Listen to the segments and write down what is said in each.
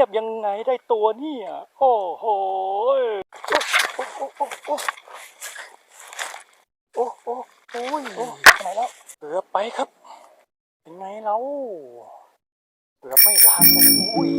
งียบยังไงได้ตัวเนี่ยโอ้โหโอ้โอ้โอ้โอ้โอ้โอ้โอ้ยไปไหนแล้วเกือบไปครับ เป็นไงเราเกือบไม่ทันโอ้ย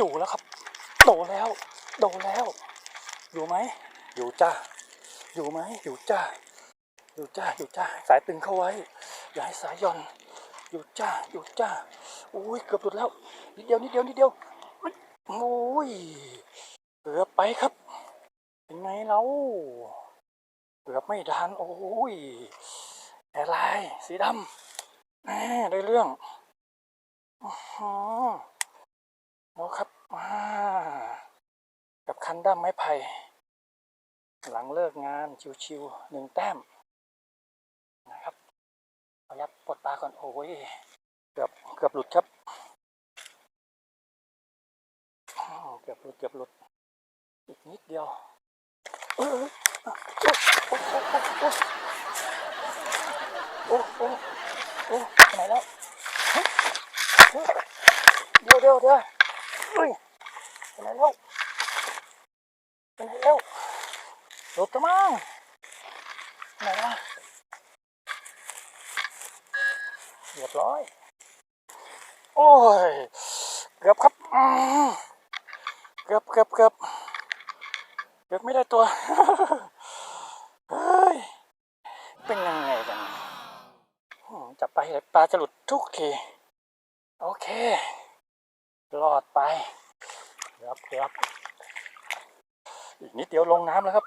ดูแล้วครับ โดแล้ว โดแล้ว อยู่ไหม อยู่จ้า อยู่ไหม อยู่จ้า อยู่จ้า อยู่จ้า สายตึงเข้าไว้ อย่าให้สายย่อน อยู่จ้า อยู่จ้า อุ้ยเกือบหลุดแล้ว นิดเดียว นิดเดียว นิดเดียวโอ้ยเกือบไปครับ เป็นไงเราเกือบไม่ทัน โอ้ยแอร์ไลน์สีดำแหมได้เรื่องอ๋อ ครับมากับคันด้ามไม้ไผ่หลังเลิกงานชิวๆหนึ่งแต้มนะครับขอยับปลดปลาก่อน โอ้ยเกือบเกือบหลุดครับ เกือบหลุดเกือบหลุด อีกนิดเดียวโอ้โอ้โอ้ไหนแล้วเฮ้ยเฮ้ยเดี๋ยวเดี๋ยวเดี๋ยว เฮ้ยไปไหนแล้วไปไหนแล้วหลุดกระมังไหนวะเรียบร้อย โอ้ย เกือบครับ เกือบเกือบเกือบเกือบไม่ได้ตัว เฮ้ย เป็นยังไงกัน จับไปเลยปลาจะหลุดทุกที โอเค รอดไปเกือบครับอีกนิดเดียวลงน้ำแล้วครับ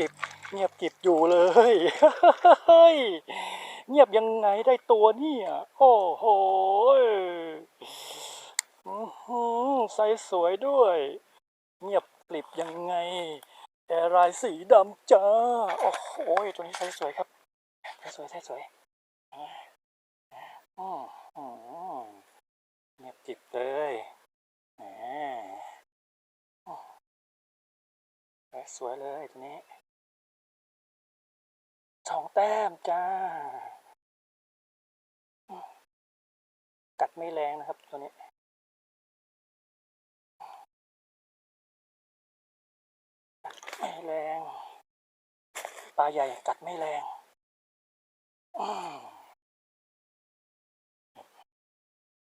กิบ เงียบกิบอยู่เลย เงียบยังไงได้ตัวเนี่ย โอ้โหอื้อหือใสสวยด้วย เงียบกริบยังไงแอร์ลายสีดำจ้า โอ้โหตัวนี้ใสสวยครับใสสวยใสสวยอืมอืมเงียบกิบเลยแหมสวยเลยตัวนี้ สองแต้มจ้า กัดไม่แรงนะครับตัวนี้กัดไม่แรงปลาใหญ่กัดไม่แรง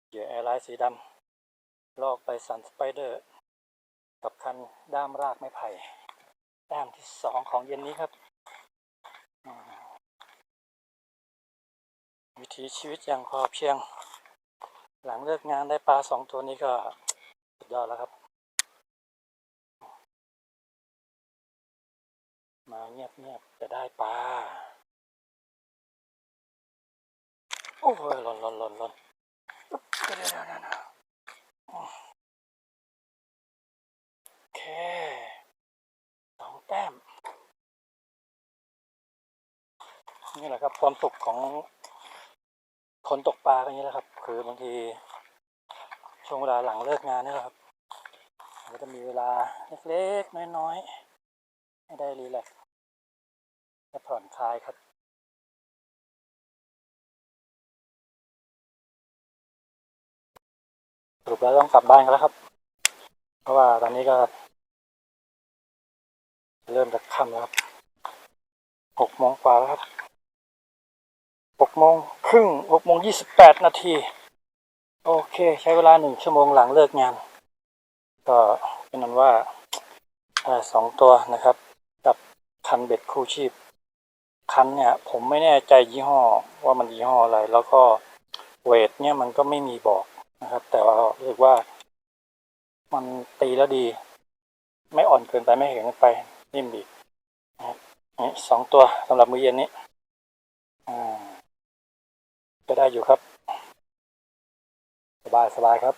เหยื่อแอร์ไลน์สีดำลอกไปสันสไปเดอร์ กับคันด้ามรากไม้ไผ่แต้มที่สองของเย็นนี้ครับอืมวิ ถีชีวิตอย่างพอเพียง หลังเลิกงานได้ปลาสองตัวนี้ก็สุดยอดแล้วครับ มาเงียบๆจะได้ปลา โอ้ยหล่นหล่นหล่นหล่นอึ๊บเดี๋ยวเดี๋ยวเดี๋ยวเดี๋ยวโอเคสองแต้มนี่แหละครับความสุขของ คนตกปลาก็อย่างนี้แหละครับ คือบางทีช่วงเวลาหลังเลิกงานนี่แหละครับก็จะมีเวลาเล็กๆน้อยๆให้ได้รีแลกซ์และผ่อนคลายครับสรุปแล้วต้องกลับบ้านกันแล้วครับ เพราะว่าตอนนี้ก็ เริ่มจะค่ำแล้วครับหกโมงกว่าแล้วครับ หกโมงครึ่งหกโมงยี่สิบแปดนาที โอเค ใช้เวลาหนึ่งชั่วโมงหลังเลิกงาน ก็เป็นนั้นว่าสองตัวนะครับ กับคันเบ็ดคู่ชีพ คันเนี่ย ผมไม่แน่ใจยี่ห้อว่ามันยี่ห้ออะไร แล้วก็เวทเนี่ยมันก็ไม่มีบอกนะครับ แต่ว่ารู้สึกว่ามันตีแล้วดี ไม่อ่อนเกินไปไม่แข็งเกินไปนิ่มดีนะสองตัวสำหรับมือเย็นนี้ ก็ได้อยู่ครับ สบายสบายครับ